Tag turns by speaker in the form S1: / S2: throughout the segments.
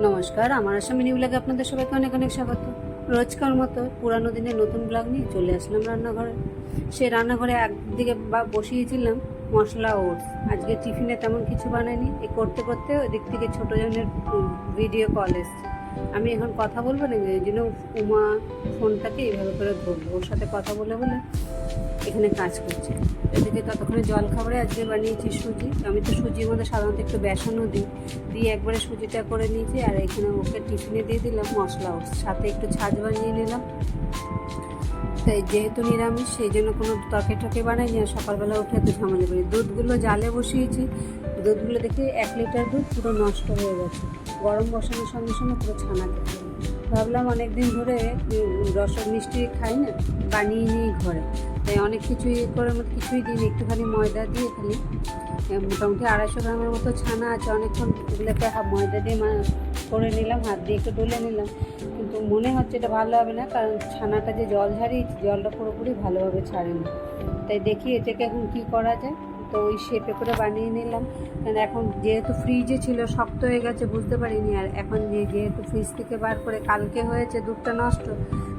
S1: নমস্কার, আমার আসামি নিউলাগে আপনাদের সবাইকে অনেক অনেক স্বাগত। রোজকার মতো পুরানো দিনের নতুন ব্লগ নিয়ে চলে আসলাম রান্নাঘরে। সে রান্নাঘরে একদিকে বা বসিয়েছিলাম মশলা ওটস। আজকে টিফিনে তেমন কিছু বানাইনি এ করতে করতে ওদিক থেকে ছোটো জনের ভিডিও কল এসছে। আমি এখন কথা বলব না, এই জন্য উমা ফোনটাকে এইভাবে করে ধরবো ওর সাথে কথা বলে বলে এখানে কাজ করছে। এদিকে ততক্ষণে জল খাবারে আজকে বানিয়েছি সুজি। আমি তো সুজির মধ্যে সাধারণত একটু বেসনও দিই। দিয়ে একবারে সুজিটা করে নিয়েছি আর এখানে ওকে টিফিনে দিয়ে দিলাম মশলা সাথে একটু ছাজ বানিয়ে নিলাম। তাই যেহেতু নিরামিষ, সেই জন্য কোনো তরকারি টকে বানাইনি আর সকালবেলা উঠে এত ঝামেলা করি। দুধগুলো জালে বসিয়েছি। দুধগুলো দেখে এক লিটার দুধ পুরো নষ্ট হয়ে গেছে। গরম বসানোর সঙ্গে সঙ্গে পুরো ছানা খেতে। ভাবলাম অনেক দিন ধরে রস মিষ্টি খাই না, বানিয়ে নিই ঘরে। তাই অনেক কিছুই করে কিছুই দিই একটুখানি ময়দা দিয়ে খালি। মোটামুটি আড়াইশো গ্রামের মতো ছানা আছে, অনেকক্ষণ এগুলোকে ময়দা দিয়ে করে নিলাম, হাত দিয়ে একটু ডলে নিলাম। কিন্তু মনে হচ্ছে এটা ভালো হবে না, কারণ ছানাটা যে জল ঝারিয়েছি জলটা পুরোপুরি ভালোভাবে ছাড়ে না। তাই দেখি এটাকে এখন কী করা যায়। তো ওই শেপে করে বানিয়ে নিলাম। কারণ এখন যেহেতু ফ্রিজে ছিল, শক্ত হয়ে গেছে, বুঝতে পারিনি। আর এখন যেহেতু ফ্রিজ থেকে বার করে কালকে হয়েছে, দুধটা নষ্ট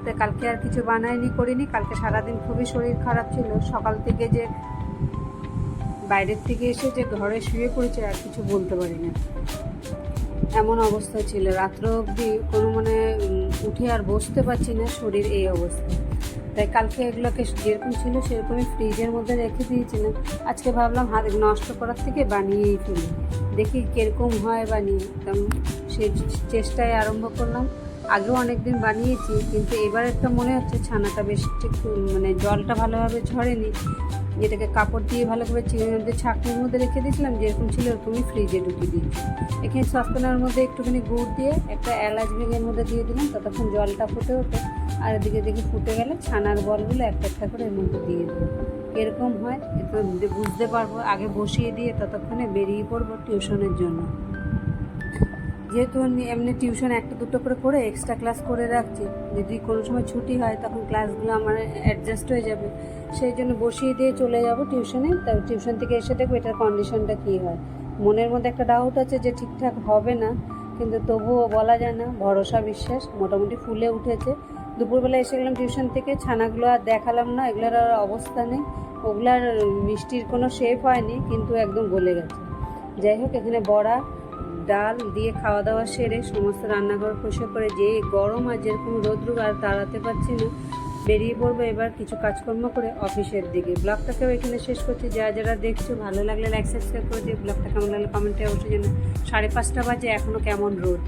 S1: তাই কালকে আর কিছু বানাইনি, করিনি। কালকে সারাদিন খুবই শরীর খারাপ ছিল। সকাল থেকে যে বাইরের থেকে এসে যে ঘরে শুয়ে পড়েছে, আর কিছু বলতে পারি না এমন অবস্থা ছিল। রাত্র অবধি কোনো মানে উঠে আর বসতে পারছি না শরীর এই অবস্থা। তাই কালকে এগুলোকে যেরকম ছিল সেরকমই ফ্রিজের মধ্যে রেখে দিয়েছিলাম। আজকে ভাবলাম হাত নষ্ট করার থেকে বানিয়েই ফেলি। দেখি কীরকম হয় বানিয়ে। তেমন সে চেষ্টায় আরম্ভ করলাম। আগেও অনেকদিন বানিয়েছি, কিন্তু এবার একটা মনে হচ্ছে ছানাটা বেশ ঠিক মানে জলটা ভালোভাবে ঝরেনি। যেটাকে কাপড় দিয়ে ভালো করে মধ্যে ছাঁকনির মধ্যে রেখে দিয়েছিলাম, যেরকম ছিল ওরকমই ফ্রিজে ঢুকিয়ে দিয়েছি। এখানে সসপ্যানের মধ্যে একটুখানি গুড় দিয়ে একটা এলাচ ভেঙের মধ্যে দিয়ে দিলাম, ততক্ষণ জলটা ফুটে ওঠে। আর এদিকে দেখি ফুটে গেলে ছানার বলগুলো একটা একটা করে এর মধ্যে দিয়ে দেবো এরকম হয় বুঝতে পারব, আগে বসিয়ে দিয়ে ততক্ষণে বেরিয়ে পড়ব টিউশনের জন্য। যেহেতু এমনি টিউশন একটা দুটো করে করে এক্সট্রা ক্লাস করে রাখছি, যদি কোনো সময় ছুটি হয় তখন ক্লাসগুলো আমার অ্যাডজাস্ট হয়ে যাবে। সেই জন্য বসিয়ে দিয়ে চলে যাব টিউশনে তার টিউশন থেকে এসে দেখব এটার কন্ডিশনটা কী হয়। মনের মধ্যে একটা ডাউট আছে যে ঠিকঠাক হবে না, কিন্তু তবুও বলা যায় না, ভরসা, বিশ্বাস মোটামুটি ফুলে উঠেছে। দুপুরবেলা এসে গেলাম টিউশন থেকে, ছানাগুলো আর দেখালাম না, এগুলোর আর অবস্থা নেই। ওগুলার মিষ্টির কোনো শেপ হয়নি, কিন্তু একদম গলে গেছে। যাই হোক, এখানে বড়া ডাল দিয়ে খাওয়া দাওয়া সেরে সমস্ত রান্নাঘর খসে করে যে গরম আর যেরকম রোদ্রুক আর তাড়াতে পারছি না, বেরিয়ে পড়ব এবার কিছু কাজকর্ম করে অফিসের দিকে। ব্লগটাকেও এখানে শেষ করছি। যারা যারা দেখছ, ভালো লাগলে লাইক সাবস্ক্রাইব করে দিয়ে ব্লগটা কেমন লাগলে কমেন্টে অবশ্যই জানো সাড়ে পাঁচটা বাজে এখনও কেমন রোদ?